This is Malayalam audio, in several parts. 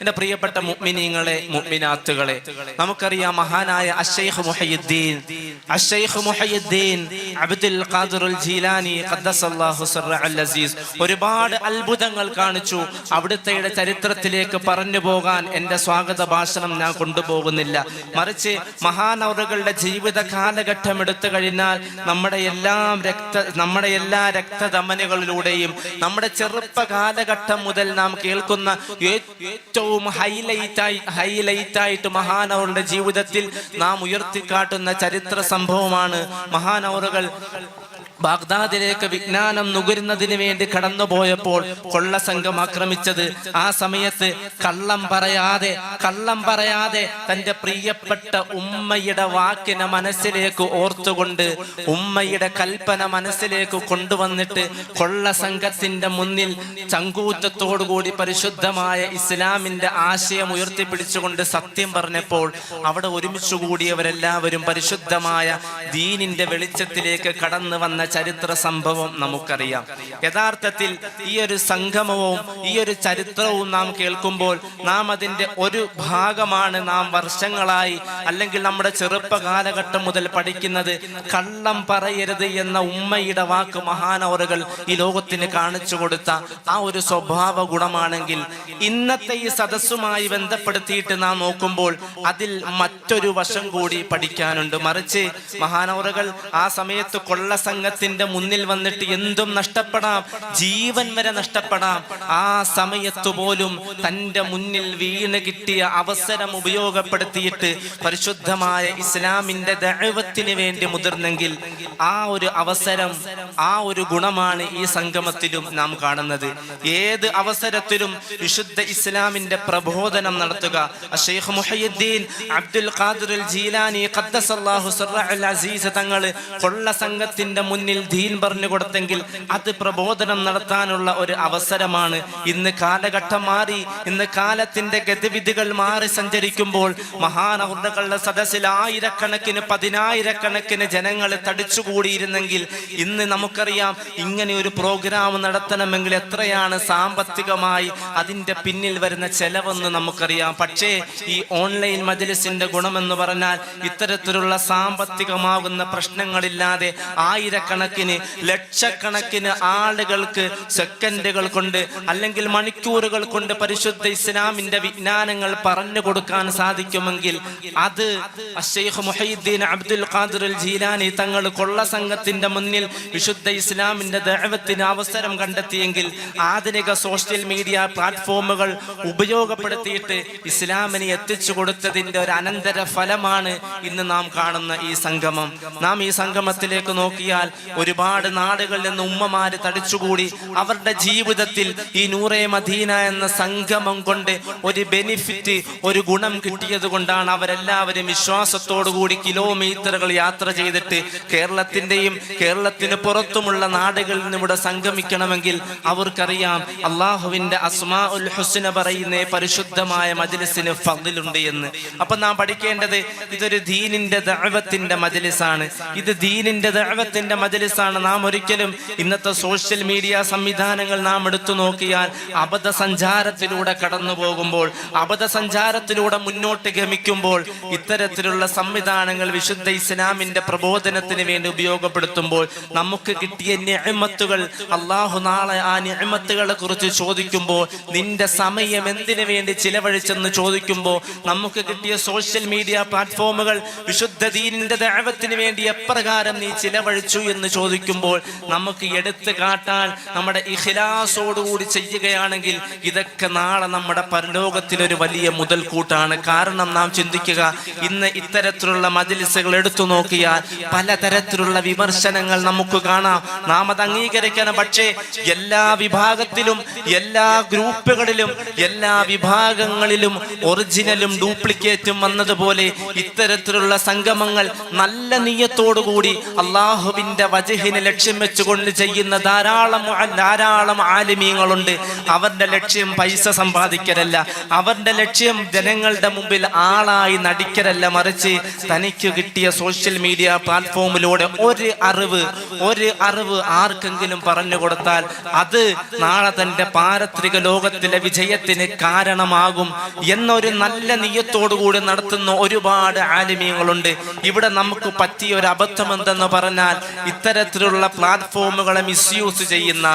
എന്റെ പ്രിയപ്പെട്ട മുഅ്മിനീങ്ങളെ മുഅ്മിനാത്തുകളെ നമുക്കറിയാം മഹാനായ അഷൈഖ് മുഹയ്യുദ്ദീൻ അഷൈഖ് മുഹയ്യുദ്ദീൻ അബ്ദുൽ ഖാദിറുൽ ജീലാനി ഖദ്ദസല്ലാഹു അൽ അസീസ് ഒരുപാട് അത്ഭുതങ്ങൾ കാണിച്ചു. അവിടുത്തെ ചരിത്രത്തിലേക്ക് പറഞ്ഞു പോകാൻ എന്റെ സ്വാഗത ഭാഷണം ഞാൻ കൊണ്ടുപോകുന്നില്ല. മറിച്ച് മഹാനവറുകളുടെ ജീവിത കാലഘട്ടം എടുത്തു കഴിഞ്ഞാൽ നമ്മുടെ എല്ലാം രക്ത നമ്മുടെ എല്ലാ രക്തധമനികളിലൂടെയും നമ്മുടെ ചെറുപ്പ കാലഘട്ടം മുതൽ നാം കേൾക്കുന്ന ഏറ്റവും ഹൈലൈറ്റായി ഹൈലൈറ്റായിട്ട് മഹാനവറുടെ ജീവിതത്തിൽ നാം ഉയർത്തിക്കാട്ടുന്ന ചരിത്ര സംഭവമാണ് മഹാനവറുകൾ ബാഗ്ദാദിലേക്ക് വിജ്ഞാനം നുകരുന്നതിന് വേണ്ടി കടന്നുപോയപ്പോൾ കൊള്ള സംഘം ആക്രമിച്ചത്. ആ സമയത്ത് കള്ളം പറയാതെ കള്ളം പറയാതെ തന്റെ പ്രിയപ്പെട്ട ഉമ്മയുടെ വാക്കിനെ മനസ്സിലേക്ക് ഓർത്തുകൊണ്ട് ഉമ്മയുടെ കൽപ്പന മനസ്സിലേക്ക് കൊണ്ടുവന്നിട്ട് കൊള്ളസംഘത്തിന്റെ മുന്നിൽ ചങ്കൂറ്റത്തോടുകൂടി പരിശുദ്ധമായ ഇസ്ലാമിന്റെ ആശയം ഉയർത്തിപ്പിടിച്ചുകൊണ്ട് സത്യം പറഞ്ഞപ്പോൾ അവിടെ ഒരുമിച്ച് കൂടിയവരെല്ലാവരും പരിശുദ്ധമായ ദീനിന്റെ വെളിച്ചത്തിലേക്ക് കടന്നു വന്ന ചരിത്ര സംഭവം നമുക്കറിയാം. യഥാർത്ഥത്തിൽ ഈ ഒരു സംഗമവും ഈ ഒരു ചരിത്രവും നാം കേൾക്കുമ്പോൾ നാം അതിന്റെ ഒരു ഭാഗമാണ് നാം വർഷങ്ങളായി അല്ലെങ്കിൽ നമ്മുടെ ചെറുപ്പ കാലഘട്ടം മുതൽ പഠിക്കുന്നത് കള്ളം പറയരുത് എന്ന ഉമ്മയുടെ വാക്ക് മഹാനവറുകൾ ഈ ലോകത്തിന് കാണിച്ചു കൊടുത്ത ആ ഒരു സ്വഭാവ ഗുണമാണെങ്കിൽ ഇന്നത്തെ ഈ സദസ്സുമായി ബന്ധപ്പെടുത്തിയിട്ട് നാം നോക്കുമ്പോൾ അതിൽ മറ്റൊരു വശം കൂടി പഠിക്കാനുണ്ട്. മറിച്ച് മഹാനവറുകൾ ആ സമയത്ത് കൊള്ള സംഘത്തിന്റെ മുന്നിൽ വന്നിട്ട് എന്തും നഷ്ടപ്പെടാം. ജീവൻ വരെ നഷ്ടപ്പെടാം. ആ സമയത്തു പോലും തന്റെ മുന്നിൽ വീണ് കിട്ടിയ അവസരം ഉപയോഗപ്പെടുത്തിയിട്ട് പരിശുദ്ധമായ ഇസ്ലാമിന്റെ ദൈവത്തിന് വേണ്ടി മുതിർന്നെങ്കിൽ ആ ഒരു അവസരം ആ ഒരു ഗുണമാണ് ഈ സംഗമത്തിലും നാം കാണുന്നത്. ഏത് അവസരത്തിലും വിശുദ്ധ ഇസ്ലാമിന്റെ പ്രബോധനം നടത്തുക. ഷെയ്ഖ് മുഹയ്യുദ്ദീൻ അബ്ദുൽ ഖാദിർ ജീലാനി ഖദ്ദസല്ലാഹു അസീസ് തങ്ങൾ കൊള്ള സംഘത്തിന്റെ മുന്നിൽ ദീൻ പറഞ്ഞു കൊടുത്തെങ്കിൽ അത് പ്രബോധനം നടത്താനുള്ള ഒരു അവസരമാണ്. ഇന്ന് കാലഘട്ടം മാറി ഇന്ന് കാലത്തിന്റെ ഗതിവിധികൾ മാറി സഞ്ചരിക്കുമ്പോൾ മഹാനഹുകളുടെ സദസ്സിൽ ആയിരക്കണക്കിന് പതിനായിരക്കണക്കിന് ജനങ്ങൾ തടിച്ചുകൂടിയിരുന്നെങ്കിൽ ഇന്ന് നമുക്കറിയാം ഇങ്ങനെ ഒരു പ്രോഗ്രാം നടത്തണമെങ്കിൽ എത്രയാണ് സാമ്പത്തികമായി അതിന്റെ പിന്നിൽ വരുന്ന ചെലവെന്ന് നമുക്കറിയാം. പക്ഷേ ഈ ഓൺലൈൻ മജലിസിന്റെ ഗുണമെന്ന് പറഞ്ഞാൽ ഇത്തരത്തിലുള്ള സാമ്പത്തികമാകുന്ന പ്രശ്നങ്ങളില്ലാതെ ആയിരക്കണക്കിന് ലക്ഷക്കണക്കിന് ആളുകൾക്ക് സെക്കൻഡുകൾ കൊണ്ട് അല്ലെങ്കിൽ മണിക്കൂറുകൾ കൊണ്ട് പരിശുദ്ധ ഇസ്ലാമിന്റെ വിജ്ഞാനങ്ങൾ പറഞ്ഞു കൊടുക്കാൻ സാധിക്കുമെങ്കിൽ അത് അഷേഖ് മുഹീദ്ദീൻ അബ്ദുൽ ഖാദിർ ജീലാനി തങ്ങൾ കൊള്ള സംഘത്തിന്റെ മുന്നിൽ വിശുദ്ധ ഇസ്ലാമിന്റെ ദൈവത്തിന് അവസരം കണ്ടെത്തിയെങ്കിൽ ആധുനിക സോഷ്യൽ മീഡിയ പ്ലാറ്റ്ഫോമുകൾ ഉപയോഗപ്പെടുത്തിയിട്ട് ഇസ്ലാമിനെ എത്തിച്ചു കൊടുത്തതിന്റെ ഒരു അനന്തര ഫലമാണ് ഇന്ന് നാം കാണുന്ന ഈ സംഗമം. നാം ഈ സംഗമത്തിലേക്ക് നോക്കിയാൽ ഒരുപാട് നാടുകളിൽ നിന്ന് ഉമ്മമാര് തടിച്ചുകൂടി അവരുടെ ജീവിതത്തിൽ ഈ നൂറെ മദീന എന്ന സംഗമം കൊണ്ട് ഒരു ബെനിഫിറ്റ് ഒരു ഗുണം കിട്ടിയത് കൊണ്ടാണ് അവരെല്ലാവരും വിശ്വാസത്തോടു കൂടി കിലോമീറ്ററുകൾ യാത്ര ചെയ്തിട്ട് കേരളത്തിന്റെയും കേരളത്തിന് പുറത്തുമുള്ള നാടുകളിൽ നിന്ന് ഇവിടെ സംഗമിക്കണമെങ്കിൽ അവർക്കറിയാം അള്ളാഹുവിന്റെ അസ്മാ ഉൽ ഹുസ്ന പറയുന്ന പരിശുദ്ധമായ മജ്ലിസിന് ഫضിലുണ്ട് എന്ന്. അപ്പൊ നാം പഠിക്കേണ്ടത് ഇതൊരു ദീനിന്റെ ദൈവത്തിന്റെ മജ്ലിസാണ്. ഇത് ദീനിന്റെ ദഅവത്തിന്റെ മജ്ലിസാണ് നാം ഒരിക്കലും ഇന്നത്തെ സോഷ്യൽ മീഡിയ സംവിധാനങ്ങൾ നാം എടുത്തു നോക്കിയാൽ അബദ്ധ സഞ്ചാരത്തിലൂടെ കടന്നു പോകുമ്പോൾ അബദ്ധ സഞ്ചാരത്തിലൂടെ മുന്നോട്ട് ഗമിക്കുമ്പോൾ ഇത്തരത്തിലുള്ള സംവിധാനങ്ങൾ വിശുദ്ധ ഇസ്ലാമിന്റെ പ്രബോധനത്തിന് വേണ്ടി ഉപയോഗപ്പെടുത്തുമ്പോൾ നമുക്ക് കിട്ടിയ നിഅമത്തുകൾ അള്ളാഹു നാളെ ആ നിഅമത്തുകളെ കുറിച്ച് ചോദിക്കുമ്പോൾ നിന്റെ സമയം എന്തിനു വേണ്ടി ചിലവഴിച്ചെന്ന് ചോദിക്കുമ്പോൾ നമുക്ക് കിട്ടിയ സോഷ്യൽ മീഡിയ പ്ലാറ്റ്ഫോമുകൾ വിശുദ്ധ ദീനിന്റെ ദൈവത്തിന് വേണ്ടി എപ്രകാരം നീ ചിലവഴിച്ചു എന്ന് ചോദിക്കുമ്പോൾ നമുക്ക് എടുത്തു കാട്ടാൻ നമ്മുടെ ഇഖിലാസോടുകൂടി ചെയ്യുകയാണെങ്കിൽ ഇതൊക്കെ നാളെ നമ്മുടെ പരലോകത്തിലൊരു വലിയ മുതൽക്കൂട്ടാണ്. കാരണം നാം ചിന്തിക്കുക ഇന്ന് ഇത്തരത്തിലുള്ള മജിലിസുകൾ എടുത്തു നോക്കിയാൽ പലതരത്തിലുള്ള വിമർശനങ്ങൾ നമുക്ക് കാണാം. നാം അത് അംഗീകരിക്കണം. പക്ഷേ എല്ലാ വിഭാഗത്തിലും എല്ലാ ഗ്രൂപ്പുകളിലും എല്ലാ വിഭാഗങ്ങളിലും ഒറിജിനലും ഡ്യൂപ്ലിക്കേറ്റും വന്നതുപോലെ ഇത്തരത്തിലുള്ള സംഗമങ്ങൾ നല്ല നീയത്തോടുകൂടി അള്ളാഹുവിന്റെ വജഹിനെ ലക്ഷ്യം വെച്ചുകൊണ്ട് ചെയ്യുന്ന ധാരാളം ധാരാളം ആലിമീങ്ങളുണ്ട്. അവരുടെ ലക്ഷ്യം പൈസ സമ്പാദിക്കലല്ല. അവരുടെ ലക്ഷ്യം ജനങ്ങളുടെ മുമ്പിൽ ആളായി നടിക്കലല്ല. മറിച്ച് തനിക്ക് കിട്ടിയ സോഷ്യൽ മീഡിയ പ്ലാറ്റ്ഫോമിലൂടെ ഒരു അറിവ് ഒരു അറിവ് ആർക്കെങ്കിലും പറഞ്ഞു കൊടുത്താൽ അത് നാളെ തന്റെ പാരത്രിക ലോകത്തിലെ വിജയത്തിന് കാരണമാകും എന്നൊരു നല്ല നീയത്തോടുകൂടി നടത്തുന്ന ഒരുപാട് ആലിമീങ്ങളുണ്ട്. ഇവിടെ നമുക്ക് പറ്റിയ ഒരു അബദ്ധം എന്തെന്ന് പറഞ്ഞാൽ ഇത്തരത്തിലുള്ള പ്ലാറ്റ്ഫോമുകളെ മിസ്യൂസ് ചെയ്യുന്ന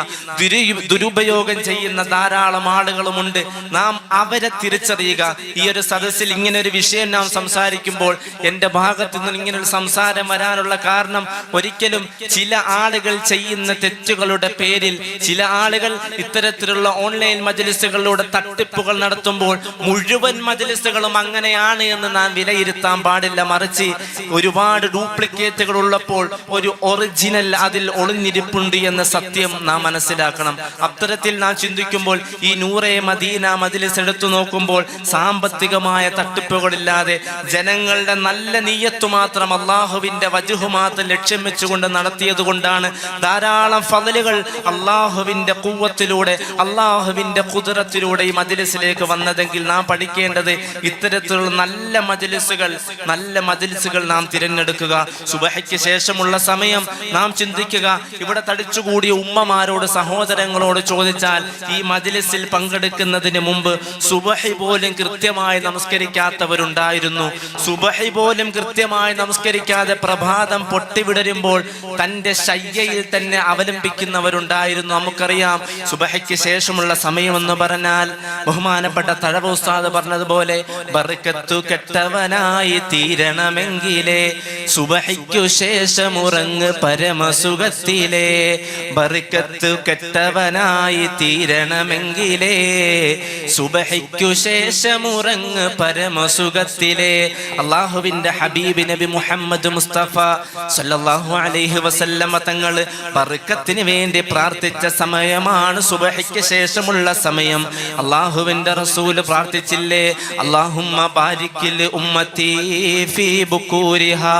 ദുരുപയോഗം ചെയ്യുന്ന ധാരാളം ആളുകളുമുണ്ട്. നാം അവരെ തിരിച്ചറിയുക. ഈ ഒരു സദസ്സിൽ ഇങ്ങനെ ഒരു വിഷയം നാം സംസാരിക്കുമ്പോൾ എന്റെ ഭാഗത്തു നിന്ന് ഇങ്ങനെ ഒരു സംസാരം വരാനുള്ള കാരണം ഒരിക്കലും ചില ആളുകൾ ചെയ്യുന്ന തെറ്റുകളുടെ പേരിൽ ചില ആളുകൾ ഇത്തരത്തിലുള്ള ഓൺലൈൻ മജലിസുകളിലൂടെ തട്ടിപ്പുകൾ നടത്തുമ്പോൾ മുഴുവൻ മജലിസുകളും അങ്ങനെയാണ് എന്ന് നാം വിലയിരുത്താൻ പാടില്ല. മറിച്ച് ഒരുപാട് ഡ്യൂപ്ലിക്കേറ്റുകൾ ഉള്ളപ്പോൾ ഒരു ഒറിജിനൽ അതിൽ ഒളിഞ്ഞിരിപ്പുണ്ട് എന്ന സത്യം നാം മനസ്സിലാക്കണം. അത്തരത്തിൽ നാം ചിന്തിക്കുമ്പോൾ ഈ നൂറെ മദീന മതിലിസ് എടുത്തു നോക്കുമ്പോൾ സാമ്പത്തികമായ തട്ടിപ്പുകളില്ലാതെ ജനങ്ങളുടെ നല്ല നീയത്തു മാത്രം അള്ളാഹുവിന്റെ വജുഹു മാത്രം ലക്ഷ്യം വെച്ചുകൊണ്ട് നടത്തിയത് കൊണ്ടാണ് ധാരാളം ഫതലുകൾ അള്ളാഹുവിന്റെ കൂവത്തിലൂടെ അള്ളാഹുവിന്റെ കുതിരത്തിലൂടെ ഈ മജിലിസിലേക്ക് വന്നതെങ്കിൽ നാം പഠിക്കേണ്ടത് ഇത്തരത്തിലുള്ള നല്ല മജിലിസുകൾ നല്ല മജിലിസുകൾ നാം തിരഞ്ഞെടുക്കുക. സുബഹയ്ക്ക് ശേഷമുള്ള സമയം നാം ചിന്തിക്കുക ഇവിടെ തടിച്ചുകൂടിയ ഉമ്മമാരോട് സഹോദരങ്ങളോട് ചോദിച്ചാൽ ഈ മജിലിസിൽ പങ്കെടുക്കുന്നതിന് മുമ്പ് സുബഹി പോലും കൃത്യമായി നമസ്കരിക്കാത്തവരുണ്ടായിരുന്നു. സുബഹി പോലും കൃത്യമായി നമസ്കരിക്കാതെ പ്രഭാതം പൊട്ടിവിടരുമ്പോൾ തന്റെ ശയ്യയിൽ തന്നെ അവലംബിക്കുന്നവരുണ്ടായിരുന്നു. നമുക്കറിയാം സുബഹയ്ക്ക് ശേഷമുള്ള സമയമെന്ന് പറഞ്ഞാൽ ബഹുമാനപ്പെട്ട തഴവ ഉസ്താദ് പറഞ്ഞതുപോലെ ബർക്കത്തു കെട്ടവനായി തീരണമെങ്കിലേ സുബഹയ്ക്കു ശേഷം ഉറങ്ങ് പരമസുഖത്തിലെ കെട്ടവനായി തീരണമെങ്കിലേ. സുബഹിക്കു ശേഷം ഉറങ്ങ് പരമസുഖത്തിലെ അള്ളാഹുവിന്റെ ഹബീബ് നബി മുഹമ്മദ് മുസ്തഫ സല്ലല്ലാഹു അലൈഹി വസല്ലമ തങ്ങൾ ബറുക്കത്തിന് വേണ്ടി പ്രാർത്ഥിച്ച സമയമാണ് സുബഹിക്ക് ശേഷമുള്ള സമയം. അള്ളാഹുവിന്റെ റസൂൽ പ്രാർത്ഥിച്ചില്ലേ? അള്ളാഹുമ്മ ബാരിക്കിൽ ഉമ്മത്തി ഫീ ബുക്കൂരിഹാ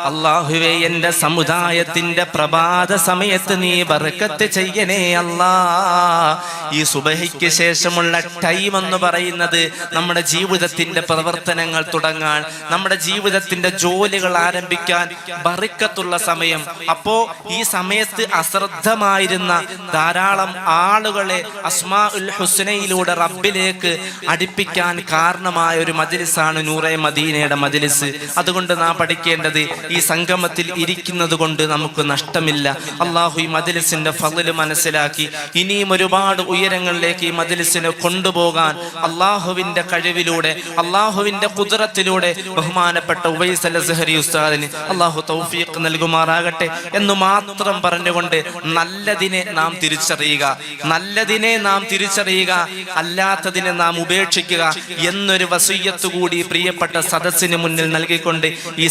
അള്ളാഹുവേ എന്റെ സമുദായത്തിന്റെ പ്രഭാത സമയത്ത് നീ ബർക്കത്ത് ചെയ്യണേ അല്ലാ. ഈ സുബഹിക്ക് ശേഷമുള്ള ടൈം എന്ന് പറയുന്നത് നമ്മുടെ ജീവിതത്തിന്റെ പ്രവർത്തനങ്ങൾ തുടങ്ങാൻ നമ്മുടെ ജീവിതത്തിന്റെ ജോലികൾ ആരംഭിക്കാൻ ബറിക്കത്തുള്ള സമയം. അപ്പോ ഈ സമയത്ത് അശ്രദ്ധമായിരുന്ന ധാരാളം ആളുകളെ അസ്മാ ഉൽ ഹുസ്നയിലൂടെ റബ്ബിലേക്ക് അടുപ്പിക്കാൻ കാരണമായ ഒരു മജിലിസാണ് നൂറെ മദീനയുടെ മജിലിസ്. അതുകൊണ്ട് നാം പഠിക്കേണ്ടത് ഈ സംഗമത്തിൽ ഇരിക്കുന്നത് കൊണ്ട് നമുക്ക് നഷ്ടമില്ല. അള്ളാഹു ഈ മദലിസിന്റെ ഫതിൽ മനസ്സിലാക്കി ഇനിയും ഒരുപാട് ഉയരങ്ങളിലേക്ക് ഈ മദലിസിനെ കൊണ്ടുപോകാൻ അള്ളാഹുവിന്റെ കഴിവിലൂടെ അള്ളാഹുവിന്റെ കുതിരത്തിലൂടെ ബഹുമാനപ്പെട്ട ഉവൈസ് അല്ല സെഹരി ഉസ്താദിന് അള്ളാഹു തൗഫീഖ് നൽകുമാറാകട്ടെ എന്ന് മാത്രം പറഞ്ഞുകൊണ്ട് നല്ലതിനെ നാം തിരിച്ചറിയുക നല്ലതിനെ നാം തിരിച്ചറിയുക അല്ലാത്തതിനെ നാം ഉപേക്ഷിക്കുക എന്നൊരു വസൂയത്ത് കൂടി പ്രിയപ്പെട്ട സദസ്സിന് മുന്നിൽ നൽകിക്കൊണ്ട് ഈ